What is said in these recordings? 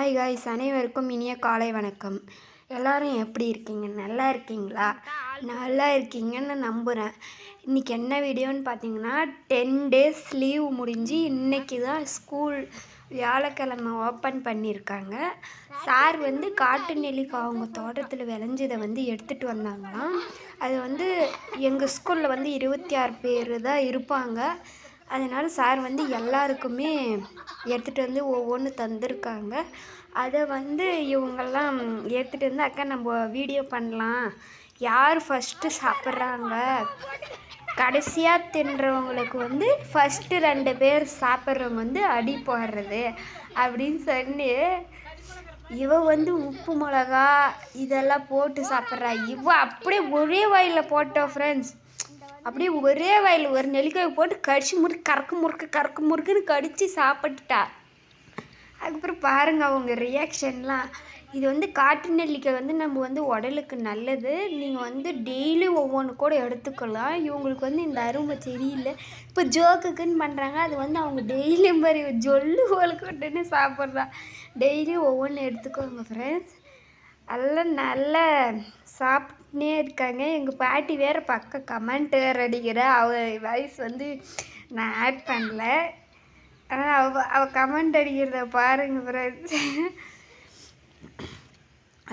Hi guys அனைவருக்கும் இனிய காலை வணக்கம். எல்லாரும் எப்படி இருக்கீங்க? நல்லா இருக்கீங்களா? நல்லா இருக்கீங்கன்னு நம்புகிறேன் இன்றைக்கி என்ன வீடியோன்னு பார்த்தீங்கன்னா டென் டேஸ் லீவ் முடிஞ்சு இன்றைக்கி தான் ஸ்கூல் வியாழக்கிழமை ஓப்பன் பண்ணியிருக்காங்க சார் வந்து காட்டு நெல்லிக்காய் அவங்க தோட்டத்தில் விளைஞ்சதை வந்து எடுத்துகிட்டு வந்தாங்களாம். அது வந்து எங்கள் ஸ்கூலில் வந்து இருபத்தி ஆறு பேர் தான் இருப்பாங்க. அதனால் சார் வந்து எல்லாருக்குமே எடுத்துகிட்டு வந்து ஒவ்வொன்று தந்திருக்காங்க. அதை வந்து இவங்கெல்லாம் எடுத்துகிட்டு வந்து அக்கா நம்ம வீடியோ பண்ணலாம். யார் ஃபஸ்ட்டு சாப்பிட்றாங்க? கடைசியாக தின்றவங்களுக்கு வந்து ஃபஸ்ட்டு ரெண்டு பேர் சாப்பிட்றவங்க வந்து அடி போடுறது அப்படின்னு சொல்லி இவ வந்து உப்பு மிளகா இதெல்லாம் போட்டு சாப்பிட்றா. இவ அப்படியே ஒரே வாயில் போட்டோம் ஃப்ரெண்ட்ஸ் அப்படியே ஒரே வாயில் ஒரு நெல்லிக்காய் போட்டு கடிச்சு முறுக்கு கறக்கு முறுக்கு கறக்கு முறுக்குன்னு கடித்து சாப்பிட்டுட்டா. அதுக்கப்புறம் பாருங்கள் அவங்க ரியாக்ஷன்லாம் இது வந்து காட்டு நெல்லிக்காய் வந்து நம்ம வந்து உடலுக்கு நல்லது. நீங்கள் வந்து டெய்லி ஒவ்வொன்று கூட எடுத்துக்கலாம். இவங்களுக்கு வந்து இந்த அருமை தெரியல. இப்போ ஜோக்குக்குன்னு பண்ணுறாங்க அது வந்து அவங்க டெய்லி மாதிரி ஜொல்லு போலுக்கட்டுன்னு சாப்பிட்றா. டெய்லி ஒவ்வொன்று எடுத்துக்கோங்க ஃப்ரெண்ட்ஸ் எல்லாம் நல்லா சாப்பிட்டுனே இருக்காங்க. எங்கள் பாட்டி வேறு பக்கம் கமெண்ட் வேறு அடிக்கிற. அவள் வாய்ஸ் வந்து நான் ஆட் பண்ணல. ஆனால் அவ அவள் கமெண்ட் அடிக்கிறத பாருங்க ஃப்ரெண்ட்ஸ்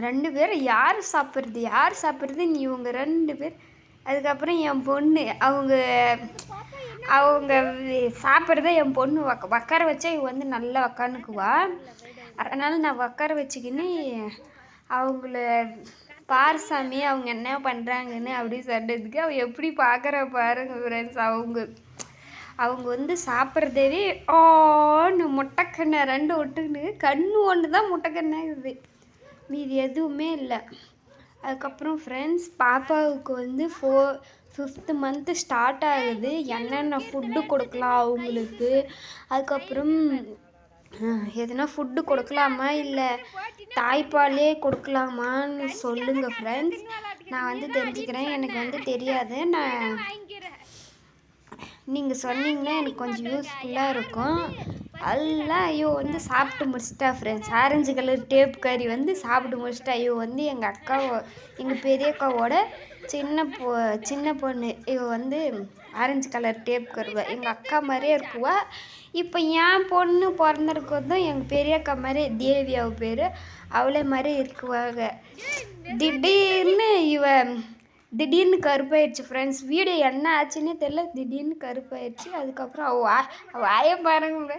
ரெண்டு பேரும் யார் சாப்பிட்றது? யார் சாப்பிட்றதுன்னு இவங்க ரெண்டு பேர். அதுக்கப்புறம் என் பொண்ணு அவங்க அவங்க சாப்பிட்றத என் பொண்ணு உக்க உக்கார வச்சா இவ வந்து நல்லா உக்காந்துக்குவா. அதனால் நான் உக்கார வச்சுக்கின்னு அவங்கள பார் சாமி அவங்க என்ன பண்ணுறாங்கன்னு அப்படி சொல்கிறதுக்கு அவள் எப்படி பார்க்குற பாருங்க ஃப்ரெண்ட்ஸ் அவங்க அவங்க வந்து சாப்பிட்றதவே ஓன்னு முட்டைக்கண்ணை ரெண்டு ஒட்டுக்குன்னு கண்ணு ஒன்று தான் முட்டைக்கண்ணை இருக்குது. மீதி எதுவுமே இல்லை. அதுக்கப்புறம் ஃப்ரெண்ட்ஸ் பாப்பாவுக்கு வந்து ஃபோ ஃபிஃப்த்து மந்த்து ஸ்டார்ட் ஆகுது. என்னென்ன ஃபுட்டு கொடுக்கலாம் அவங்களுக்கு? அதுக்கப்புறம் எதுனா ஃபுட்டு கொடுக்கலாமா? இல்லை தாய்ப்பாலே கொடுக்கலாமான்னு சொல்லுங்கள் ஃப்ரெண்ட்ஸ் நான் வந்து தெரிஞ்சுக்கிறேன். எனக்கு வந்து தெரியாது. நான் நீங்கள் சொன்னீங்கன்னா எனக்கு கொஞ்சம் யூஸ்ஃபுல்லாக இருக்கும். எல்லாம் ஐயோ வந்து சாப்பிட்டு முடிச்சிட்டா ஃப்ரெண்ட்ஸ் ஆரஞ்சு கலர் டேப் கறி வந்து சாப்பிட்டு முடிச்சிட்டா. ஐயோ வந்து எங்கள் அக்காவோ எங்கள் பெரிய அக்காவோட சின்ன பொ சின்ன பொண்ணு. இவ வந்து ஆரஞ்சு கலர் டேப் கருவா எங்கள் அக்கா மாதிரியே இருக்குவா. இப்போ என் பொண்ணு பிறந்திருக்கிறதும் எங்கள் பெரிய அக்கா மாதிரி தேவி அவ பேர். அவளே மாதிரி இருக்குவாங்க திடீர்னு இவ திடீர்னு கருப்பாயிடுச்சு ஃப்ரெண்ட்ஸ் வீடியோ என்ன ஆச்சுன்னே தெரில திடீர்னு கருப்பாயிடுச்சு அதுக்கப்புறம் அவள் வா வாய பாருங்க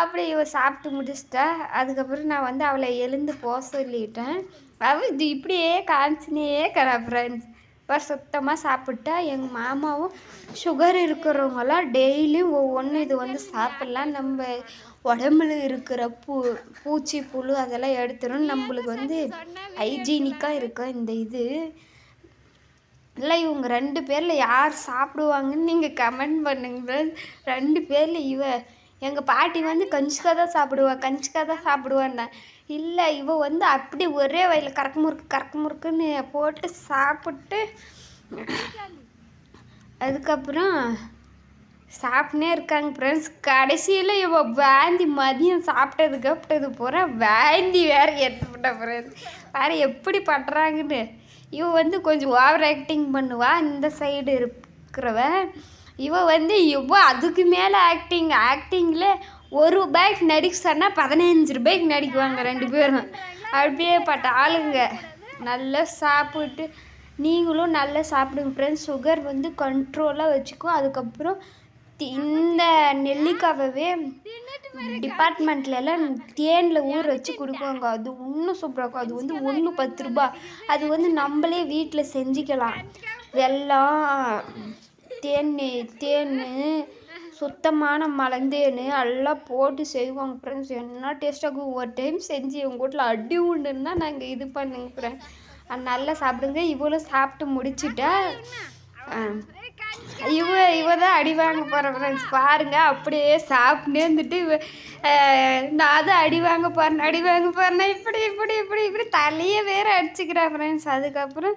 அப்படி இவ சாப்பிட்டு முடிச்சிட்டா. அதுக்கப்புறம் நான் வந்து அவளை எழுந்து போக சொல்லிட்டேன். அவள் இது இப்படியே காமிச்சினே இருக்கிறா ஃப்ரெண்ட்ஸ் இப்போ சுத்தமாக சாப்பிட்டா. எங்கள் மாமாவும் சுகர் இருக்கிறவங்களாம் டெய்லியும் ஒவ்வொன்று இது வந்து சாப்பிட்லாம். நம்ம உடம்புல இருக்கிற பூ பூச்சி புழு அதெல்லாம் எடுத்துரும். நம்மளுக்கு வந்து ஹைஜீனிக்காக இருக்கும் இந்த இது. இல்லை இவங்க ரெண்டு பேரில் யார் சாப்பிடுவாங்கன்னு நீங்கள் கமெண்ட் பண்ணுங்க ரெண்டு பேரில் இவ. எங்கள் பாட்டி வந்து கஞ்சிக்காக தான் சாப்பிடுவா கஞ்சிக்காக தான் சாப்பிடுவான்னா. இல்லை இவ வந்து அப்படி ஒரே வயலில் கறக்கு முறுக்கு கறக்கு முறுக்குன்னு போட்டு சாப்பிட்டு அதுக்கப்புறம் சாப்பிட்னே இருக்காங்க ஃப்ரெண்ட்ஸ் கடைசியில் இவ வாந்தி மதியம் சாப்பிட்டது கப்பிட்டது பூரா வாந்தி வேறு எடுத்துக்கிட்டா ஃப்ரெண்ட்ஸ் வேறு எப்படி பண்ணுறாங்கன்னு இவ வந்து கொஞ்சம் ஓவர் ஆக்டிங் பண்ணுவா இந்த சைடு இருக்கிறவ. இவ வந்து இவ்வளோ அதுக்கு மேலே ஆக்டிங் ஆக்டிங்கில் ஒரு ரூபாய்க்கு நடிக்க சொன்னால் பதினஞ்சு ரூபாய்க்கு நடிக்குவாங்க ரெண்டு பேரும். அப்படியே பட்ட ஆளுங்க. நல்லா சாப்பிட்டு நீங்களும் நல்லா சாப்பிடுங்க ஃப்ரெண்ட்ஸ் சுகர் வந்து கண்ட்ரோலாக வச்சுக்கோ. அதுக்கப்புறம் இந்த நெல்லிக்காவே டிபார்ட்மெண்ட்லலாம் தேனில் ஊற வச்சு கொடுப்பாங்க. அது இன்னும் சூப்பராக இருக்கும். அது வந்து ஒன்று பத்து ரூபா. அது வந்து நம்மளே வீட்டில் செஞ்சுக்கலாம். வெல்லம் தேன் தேன் சுத்தமான மலந்தேன் எல்லாம் போட்டு செய்வாங்க ஃப்ரெண்ட்ஸ் என்ன டேஸ்ட்டாக ஒரு டைம் செஞ்சு உங்கள் வீட்டில் அடி உண்டுன்னா நாங்கள் இது பண்ணுங்க ஃப்ரெண்ட்ஸ் நல்லா சாப்பிடுங்க. இவ்வளோ சாப்பிட்டு முடிச்சுட்டா இவ இவ தான் அடி வாங்க போகிற ஃப்ரெண்ட்ஸ் பாருங்கள் அப்படியே சாப்பிட்டே இருந்துட்டு இவ நான் தான் அடி வாங்க போகிறேன் அடி வாங்க போகிறேன் இப்படி இப்படி இப்படி இப்படி தலையே வேற அடிச்சுக்கிறா ஃப்ரெண்ட்ஸ் அதுக்கப்புறம்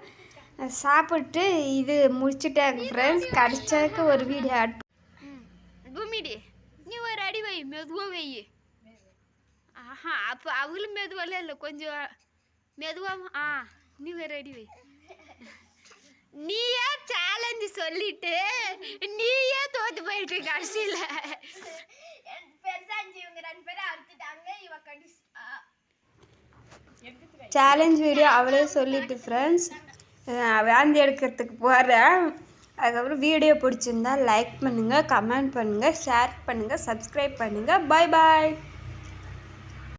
சாப்பிட்டு இது முடிச்சுட்டாங்க ஃப்ரெண்ட்ஸ் கடிச்சாக்க ஒரு வீடியோ ஆட் பூமிடி நீ ஒரு அடி வை மெதுவாக வை. ஆஹா அப்போ அவளும் மெதுவால இல்லை கொஞ்சம் மெதுவாக ஆ நீ ரெடி வை. நீயே சேலஞ்சு சொல்லிட்டு நீயே தோத்து போயிட்டு கடைசியில். சேலஞ்ச் வீடியோ அவளே சொல்லிட்டு ஃப்ரெண்ட்ஸ் வேந்தி எடுக்கிறதுக்கு போகிறேன் அதுக்கப்புறம் வீடியோ பிடிச்சிருந்தா லைக் பண்ணுங்கள் கமெண்ட் பண்ணுங்கள் ஷேர் பண்ணுங்கள் சப்ஸ்கிரைப் பண்ணுங்கள் பாய் பாய்